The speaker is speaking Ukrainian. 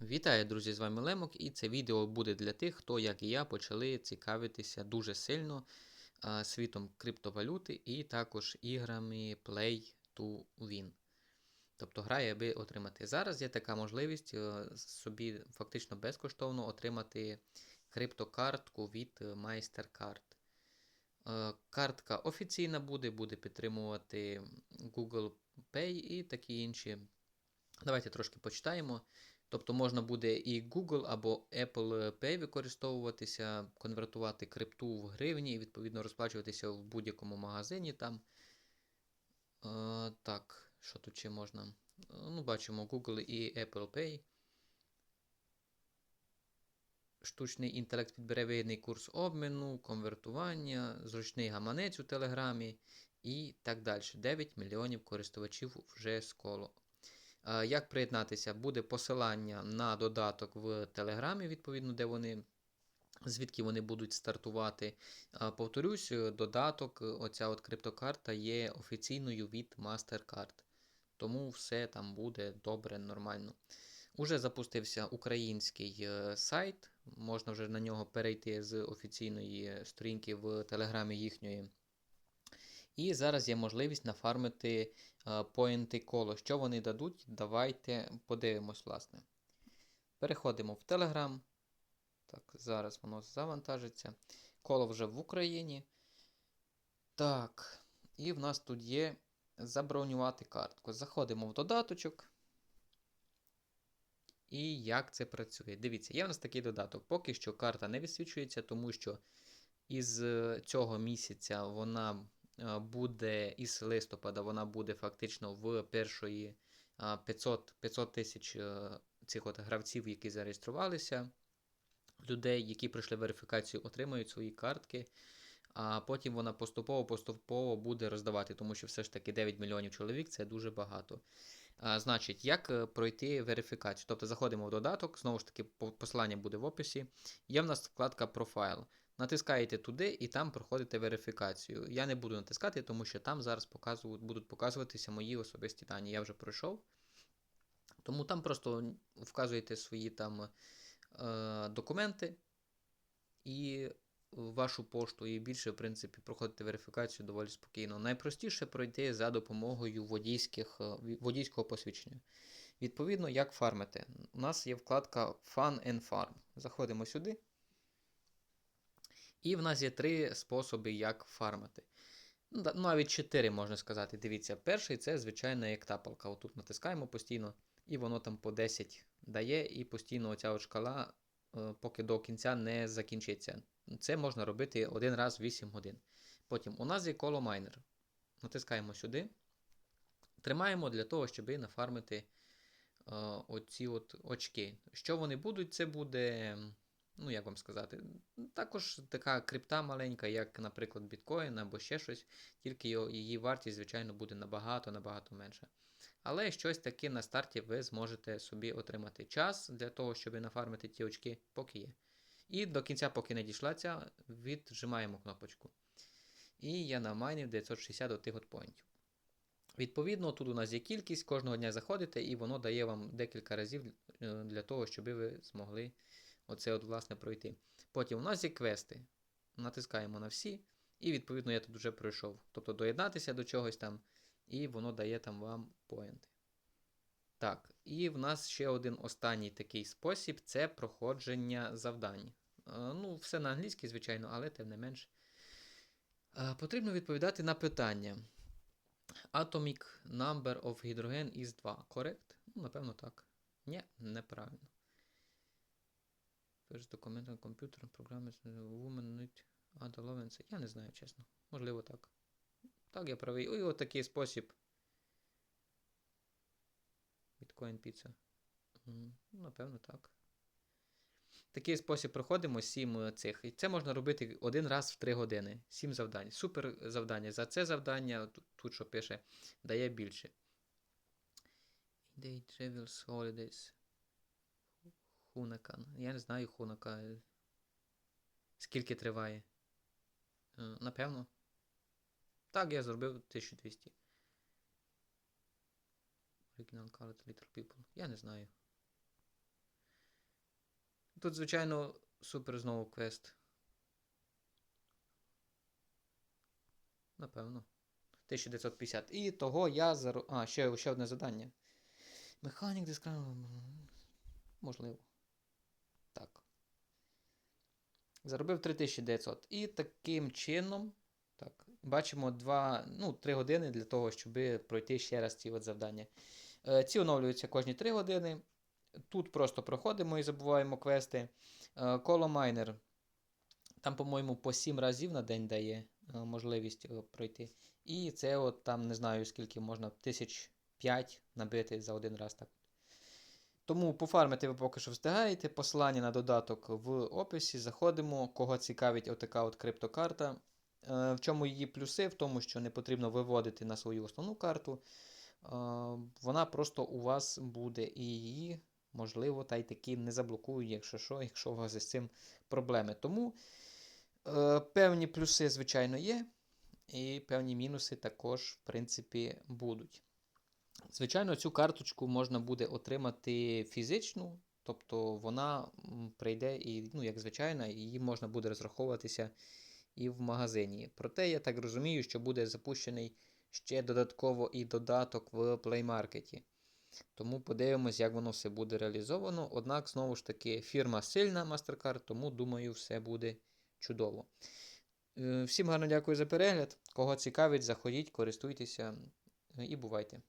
Вітаю, друзі! З вами Лемок, і це відео буде для тих, хто, як і я, почали цікавитися дуже сильно а, світом криптовалюти і також іграми Play to Win. Тобто грає, аби отримати. Зараз є така можливість е, собі фактично безкоштовно отримати криптокартку від MasterCard. Е, Картка офіційна буде, буде підтримувати Google Pay і такі інші. Давайте трошки почитаємо. Тобто можна буде і Google або Apple Pay використовуватися, конвертувати крипту в гривні і відповідно розплачуватися в будь-якому магазині там. Е, так, що тут ще можна? Ну, Бачимо Google і Apple Pay. Штучний інтелект підбере вигідний курс обміну, конвертування, зручний гаманець у Телеграмі і так далі. 9 мільйонів користувачів вже з коло. Е, Як приєднатися? Буде посилання на додаток в Телеграмі, відповідно, де вони, звідки вони будуть стартувати. Е, Повторюсь, е, додаток, е, оця от криптокарта є офіційною від MasterCard. Тому все там буде добре, нормально. Уже запустився український е, сайт, можна вже на нього перейти з офіційної сторінки в Телеграмі їхньої. І зараз є можливість нафармити е, поінти коло. Що вони дадуть? Давайте подивимось, власне. Переходимо в Telegram. Так, зараз воно завантажиться. Коло вже в Україні. Так, і в нас тут є забронювати картку. Заходимо в додаточок. І як це працює? Дивіться, є в нас такий додаток. Поки що карта не висвічується, тому що із е, цього місяця вона буде, із листопада, вона буде фактично в першої 500 500 тисяч е, цих от гравців, які зареєструвалися, людей, які пройшли верифікацію, отримають свої картки. А потім вона поступово-поступово буде роздавати, тому що все ж таки 9 мільйонів чоловік це дуже багато. А, Значить, як е, пройти верифікацію? Тобто заходимо в додаток, знову ж таки, посилання буде в описі. Є в нас вкладка профайл. Натискаєте туди і там проходите верифікацію. Я не буду натискати, тому що там зараз будуть показуватися мої особисті дані. Я вже пройшов. Тому там просто вказуєте свої там е, документи і вашу пошту, і більше, в принципі, проходити верифікацію доволі спокійно. Найпростіше пройти за допомогою водійських, е, водійського посвідчення. Відповідно, як фармити. У нас є вкладка Fun and Farm. Заходимо сюди. І в нас є три способи, як фармити. Ну, навіть чотири, можна сказати. Дивіться, перший це звичайна як тапалка. Отут натискаємо постійно, і воно там по 10 дає, і постійно оця от шкала, е, поки до кінця не закінчиться. Це можна робити один раз в 8 годин. Потім у нас є коло майнер. Натискаємо сюди. Тримаємо для того, щоб нафармити е, оці от очки. Що вони будуть? Це буде, ну як вам сказати, також така крипта маленька, як, наприклад, біткоін або ще щось, тільки її вартість, звичайно, буде набагато-набагато менша. Але щось таке на старті ви зможете собі отримати час для того, щоб нафармити ті очки, поки є. І до кінця, поки не дійшла ця, віджимаємо кнопочку. І я намайнив 960 до тих от поінтів. Відповідно, тут у нас є кількість, кожного дня заходите, і воно дає вам декілька разів е, для того, щоб ви змогли оце от, власне, пройти. Потім у нас є квести. Натискаємо на всі, і відповідно я тут вже пройшов. Тобто доєднатися до чогось там, і воно дає там вам поінти. Так, і в нас ще один останній такий спосіб це проходження завдань. Е, Ну, все на англійській, звичайно, але тим не менш. Е, Потрібно відповідати на питання. Atomic number of hydrogen is 2. Correct? Ну, напевно, так. Ні, неправильно. First document on computer програми woman add allowance. Я не знаю, чесно. Можливо, так. Так, я правий. Ой, отакий спосіб. Bitcoin піца. Ну, напевно, так. Такий спосіб проходимо 7 цих. І це можна робити один раз в 3 години. 7 завдань. Супер завдання. За це завдання, тут, тут що пише, дає більше. Day Travels Holidays. Хунакан. Я не знаю Хунака. Скільки триває. Е, Напевно. Так, я зробив 1200. Original Colored Little People. Я не знаю. тут, звичайно, супер знову квест. Напевно. 1950. І того я заро... А, ще, ще одне завдання. Механік дискра... Можливо. Так. Заробив 3900. І таким чином. Так, бачимо 2, ну, 3 години для того, щоб пройти ще раз ці от завдання. Е, Ці оновлюються кожні 3 години. Тут просто проходимо і забуваємо квести. Е, майнер. Там, по-моєму, по 7 разів на день дає е, можливість пройти. І це от там не знаю скільки можна, тисяч 5 набити за один раз. так. Тому пофармити ви поки що встигаєте. Посилання на додаток в описі. Заходимо. Кого цікавить отака от криптокарта. Е, В чому її плюси? В тому, що не потрібно виводити на свою основну карту. Е, Вона просто у вас буде і її, можливо, та й таки не заблокують, якщо що, якщо у вас із цим проблеми. Тому е, певні плюси, звичайно, є. І певні мінуси також, в принципі, будуть. Звичайно, цю карточку можна буде отримати фізичну, тобто вона прийде і, ну, як звичайна, і її можна буде розраховуватися і в магазині. Проте я так розумію, що буде запущений ще додатково і додаток в Play Market. Тому подивимось, як воно все буде реалізовано. Однак, знову ж таки, фірма сильна MasterCard, тому думаю, все буде чудово. Е, Всім гарно дякую за перегляд. Кого цікавить, заходіть, користуйтеся і бувайте.